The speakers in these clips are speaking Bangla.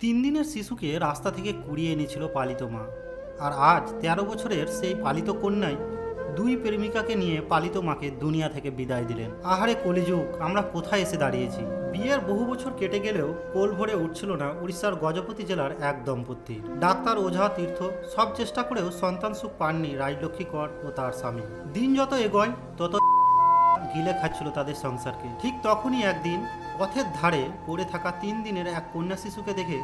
তিন দিনের শিশুকে রাস্তা থেকে কুড়িয়ে এনেছিল পালিত মা। আর আজ তেরো বছরের সেই পালিত কন্যাই দুই প্রেমিকাকে নিয়ে পালিত মাকে দুনিয়া থেকে বিদায় দিলেন। আহারে কলিযুগ, আমরা কোথায় এসে দাঁড়িয়েছি? বিয়ের বহু বছর কেটে গেলেও কোল ভরে উঠছিল না উড়িষ্যার গজপতি জেলার এক দম্পতি ডাক্তার, ওঝা, তীর্থ সব চেষ্টা করেও সন্তান সুখ পাননি রাজলক্ষ্মী কর ও তার স্বামী। দিন যত এগোয়, তত গিলে খাচ্ছিল তাদের সংসারকে। ঠিক তখনই একদিন পথের ধারে পড়ে থাকা তিন দিনের এক কন্যা শিশুকে দেখে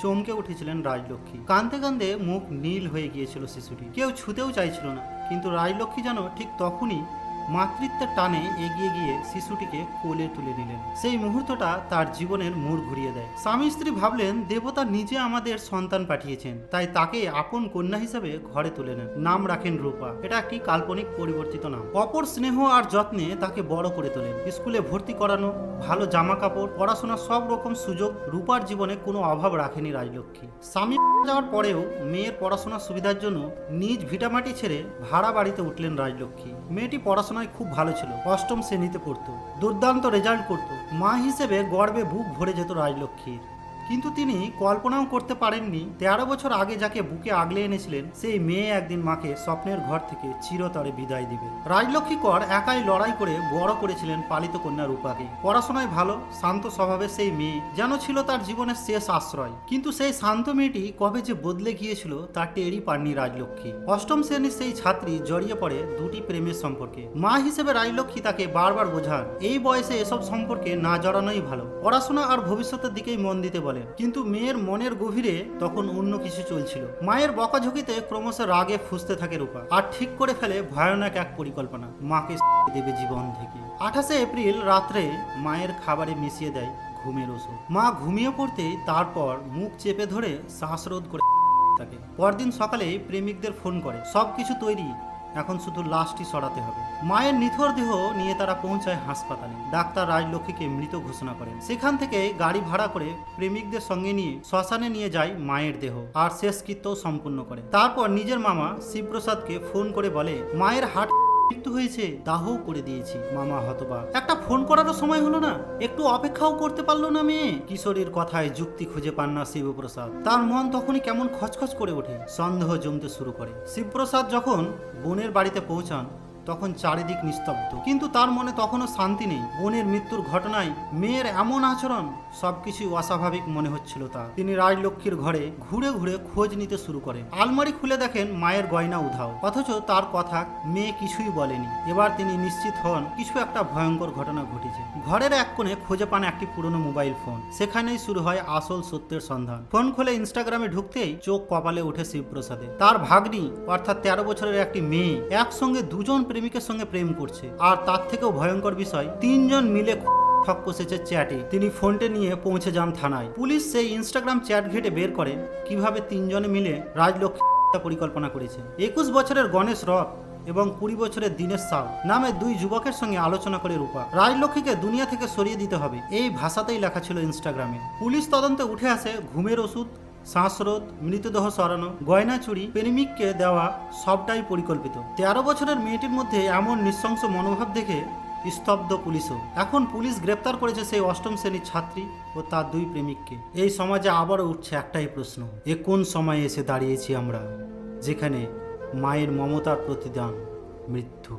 চমকে উঠেছিলেন রাজলক্ষ্মী। কাঁদতে কাঁদতে মুখ নীল হয়ে গিয়েছিল শিশুটি। কেউ ছুতেও চাইছিল না, কিন্তু রাজলক্ষ্মী যেন ঠিক তখনই মাতৃত্বের টানে এগিয়ে গিয়ে শিশুটিকে কোলে তুলে নিলেন। সেই মুহূর্তটা তার জীবনের মোড় ঘুরিয়ে দেয়। স্বামী স্ত্রী ভাবলেন, দেবতা নিজে আমাদের সন্তান পাঠিয়েছেন, তাই তাকে আপন কন্যা হিসেবে ঘরে তুলে নেন। নাম রাখেন রূপা। এটা একটি কাল্পনিক পরিবর্তিত নাম। অপর স্নেহ আর যত্নে তাকে বড় করে তোলেন। স্কুলে ভর্তি করানো, ভালো জামা কাপড় পড়াশোনা সব রকম সুযোগ রূপার জীবনে কোনো অভাব রাখেনি রাজলক্ষ্মী। স্বামী যাওয়ার পরেও মেয়ের পড়াশোনার সুবিধার জন্য নিজ ভিটামাটি ছেড়ে ভাড়া বাড়িতে উঠলেন রাজলক্ষ্মী। মেয়েটি পড়াশোনায় খুব ভালো ছিল। অষ্টম শ্রেণীতে পড়তো। দুর্দান্ত রেজাল্ট করতো। মা হিসেবে গর্বে বুক ভরে যেত রাজলক্ষ্মীর। কিন্তু তিনি কল্পনাও করতে পারেননি, তেরো বছর আগে যাকে বুকে আগলে এনেছিলেন, সেই মেয়ে একদিন মাকে স্বপ্নের ঘর থেকে চিরতরে বিদায় দিবে। রাজলক্ষ্মী কর একাই লড়াই করে বড় করেছিলেন পালিত কন্যা রূপাকে। পড়াশোনায় ভালো, শান্ত স্বভাবের সেই মেয়ে যেন ছিল তার জীবনের শেষ আশ্রয়। কিন্তু সেই শান্ত মেয়েটি কবে যে বদলে গিয়েছিল, তা টেরই পাননি রাজলক্ষ্মী। অষ্টম শ্রেণির সেই ছাত্রী জড়িয়ে পড়ে দুটি প্রেমের সম্পর্কে। মা হিসেবে রাজলক্ষ্মী তাকে বারবার বোঝান, এই বয়সে এসব সম্পর্কে না জড়ানোই ভালো। পড়াশোনা আর ভবিষ্যতের দিকেই মন দিতে বলেন, কিন্তু মেয়ের মনের গভীরে তখন অন্য কিছু চলছিল। মায়ের বকাঝকিতে ক্রমশ রাগে ফুসতে থাকে রূপা, আর ঠিক করে ফেলে ভয়ানক এক পরিকল্পনা, মাকে দেবে জীবন থেকে। আঠাশে এপ্রিল রাত্রে মায়ের খাবারে মিশিয়ে দেয় ঘুমের ওষুধ। মা ঘুমিয়ে পড়তেই তারপর মুখ চেপে ধরে শ্বাসরোধ করে থাকে পরদিন সকালে প্রেমিকদের ফোন করে সব কিছু তৈরি এখন শুধু লাশটি সরাতে হবে। মায়ের নিথর দেহ নিয়ে তারা পৌঁছায় হাসপাতালে। ডাক্তার রাজলক্ষ্মীকে মৃত ঘোষণা করেন। সেখান থেকে গাড়ি ভাড়া করে প্রেমিকদের সঙ্গে নিয়ে শ্মশানে নিয়ে যায় মায়ের দেহ আর শেষকৃত্যও সম্পূর্ণ করে। তারপর নিজের মামা শিবপ্রসাদকে ফোন করে বলে, মায়ের হার্ট মৃত্যু হয়েছে, দাহও করে দিয়েছি। মামা হতবা একটা ফোন করারও সময় হলো না। একটু অপেক্ষাও করতে পারল না মেয়ে। কিশোরীর কথায় যুক্তি খুঁজে পান না শিবপ্রসাদ। তার মন তখনই কেমন খচখচ করে ওঠে। সন্দেহ জমতে শুরু করে। শিবপ্রসাদ যখন বোনের বাড়িতে পৌঁছান তখন চারিদিক নিস্তব্ধ। কিন্তু তার মনে তখনও শান্তি নেই। বোনের মৃত্যুর ঘটনায় মেয়ের এমন আচরণ, সবকিছুই অস্বাভাবিক মনে হচ্ছিল তার। তিনি রাজলক্ষ্মীর ঘরে ঘুরে ঘুরে খোঁজ নিতে শুরু করেন। আলমারি খুলে দেখেন মায়ের গয়না উধাও। অথচ তার কথা মেয়ে কিছুই বলেনি। এবার তিনি নিশ্চিত হন, কিছু একটা ভয়ঙ্কর ঘটনা ঘটেছে। ঘরের এক কোণে খুঁজে পান একটি পুরনো মোবাইল ফোন। সেখানেই শুরু হয় আসল সত্যের সন্ধান। ফোন খুলে ইনস্টাগ্রামে ঢুকতেই চোখ কপালে ওঠে শিবপ্রসাদে। তার ভাগ্নি, অর্থাৎ তেরো বছরের একটি মেয়ে, একসঙ্গে দুজন প্রেমিকের সঙ্গে প্রেম করছে। আর তার থেকেও ভয়ঙ্কর বিষয়, তিনজন মিলে ঠক কষেছে চ্যাটে। তিনি ফোনটি নিয়ে পৌঁছে যান থানায়। পুলিশ সেই ইনস্টাগ্রাম চ্যাট ঘেটে বের করে কীভাবে তিনজনে মিলে রাজলক্ষ্মী পরিকল্পনা করেছে। একুশ বছরের গণেশ রথ এবং কুড়ি বছরের দীনেশ সাউ নামে দুই যুবকের সঙ্গে আলোচনা করে রূপা। রাজলক্ষ্মীকে দুনিয়া থেকে সরিয়ে দিতে হবে, এই ভাষাতেই লেখা ছিল ইনস্টাগ্রামে পুলিশ তদন্তে উঠে আসে ঘুমের ওষুধ শ্বাসরোধ, মৃতদেহ সরানো, গয়না চুরি, প্রেমিককে দেওয়া সবটাই পরিকল্পিত। তেরো বছরের মেয়েটির মধ্যে এমন নৃশংস মনোভাব দেখে স্তব্ধ পুলিশও। এখন পুলিশ গ্রেপ্তার করেছে সেই অষ্টম শ্রেণির ছাত্রী ও তার দুই প্রেমিককে। এই সমাজে আবারও উঠছে একটাই প্রশ্ন, এ কোন সময়ে এসে দাঁড়িয়েছি আমরা, যেখানে মায়ের মমতার প্রতিদান মৃত্যু?